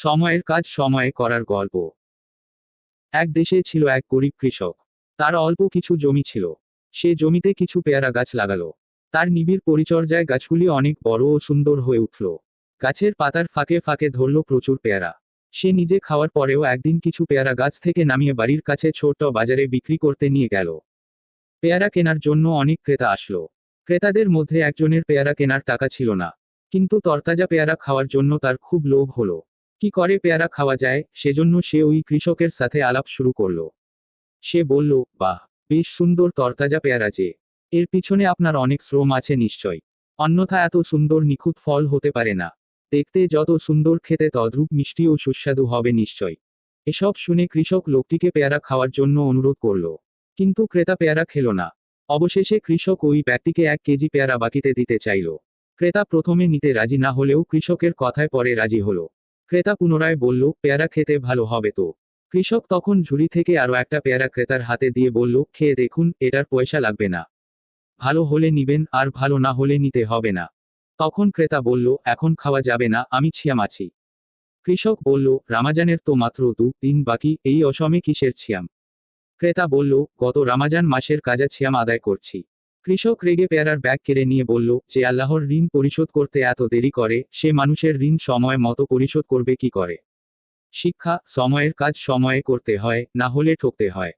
সময়ের কাজ সময়ে করার গল্প। এক দেশে ছিল এক গরিব কৃষক। তার অল্প কিছু জমি ছিল। সে জমিতে কিছু পেয়ারা গাছ লাগালো। তার নিবিড় পরিচর্যায় গাছগুলি অনেক বড় ও সুন্দর হয়ে উঠল। গাছের পাতার ফাঁকে ফাঁকে ধরল প্রচুর পেয়ারা। সে নিজে খাওয়ার পরেও একদিন কিছু পেয়ারা গাছ থেকে নামিয়ে বাড়ির কাছে ছোট বাজারে বিক্রি করতে নিয়ে গেল। পেয়ারা কেনার জন্য অনেক ক্রেতা আসলো। ক্রেতাদের মধ্যে একজনের পেয়ারা কেনার টাকা ছিল না। কিন্তু তরতাজা পেয়ারা খাওয়ার জন্য তার খুব লোভ হলো। কি করে পেয়ারা খাওয়া যায়? সেজন্য সে ওই কৃষকের সাথে আলাপ শুরু করল। সে বলল, বাহ, বেশ সুন্দর তরতাজা পেয়ারা যে। এর পিছনে আপনার অনেক শ্রম আছে নিশ্চয়। অন্যথা এত সুন্দর নিখুঁত ফল হতে পারে না। দেখতে যত সুন্দর খেতে তদ্রূপ মিষ্টি ও সুস্বাদু হবে নিশ্চয়। এসব শুনে কৃষক লোকটিকে পেয়ারা খাওয়ার জন্য অনুরোধ করল। কিন্তু ক্রেতা পেয়ারা খেল না। অবশেষে কৃষক ওই ব্যক্তিকে এক কেজি পেয়ারা বাকিতে দিতে চাইল। ক্রেতা প্রথমে নিতে রাজি না হলেও কৃষকের কথায় পরে রাজি হলো। ক্রেতা পুনরায় বলল, পেয়ারা খেতে ভালো হবে তো। কৃষক তখন ঝুড়ি থেকে আরও একটা পেয়ারা ক্রেতার হাতে দিয়ে বলল, খেয়ে দেখুন, এটার পয়সা লাগবে না। ভালো হলে নিবেন, আর ভালো না হলে নিতে হবে না। তখন ক্রেতা বলল, এখন খাওয়া যাবে না, আমি ছিয়াম আছি। কৃষক বলল, রামাজানের তো মাত্র দু দিন বাকি, এই অসমে কিসের ছিয়াম? ক্রেতা বলল, গত রামাজান মাসের কাজা ছিয়াম আদায় করছি। কৃষক রেগে পেয়ারার ব্যাগ কেড়ে নিয়ে বলল, যে আল্লাহর ঋণ পরিশোধ করতে এত দেরি করে, সে মানুষের ঋণ সময় মতো পরিশোধ করবে কি করে? শিক্ষা, সময়ের কাজ সময়ে করতে হয়, না হলে ঠকতে হয়।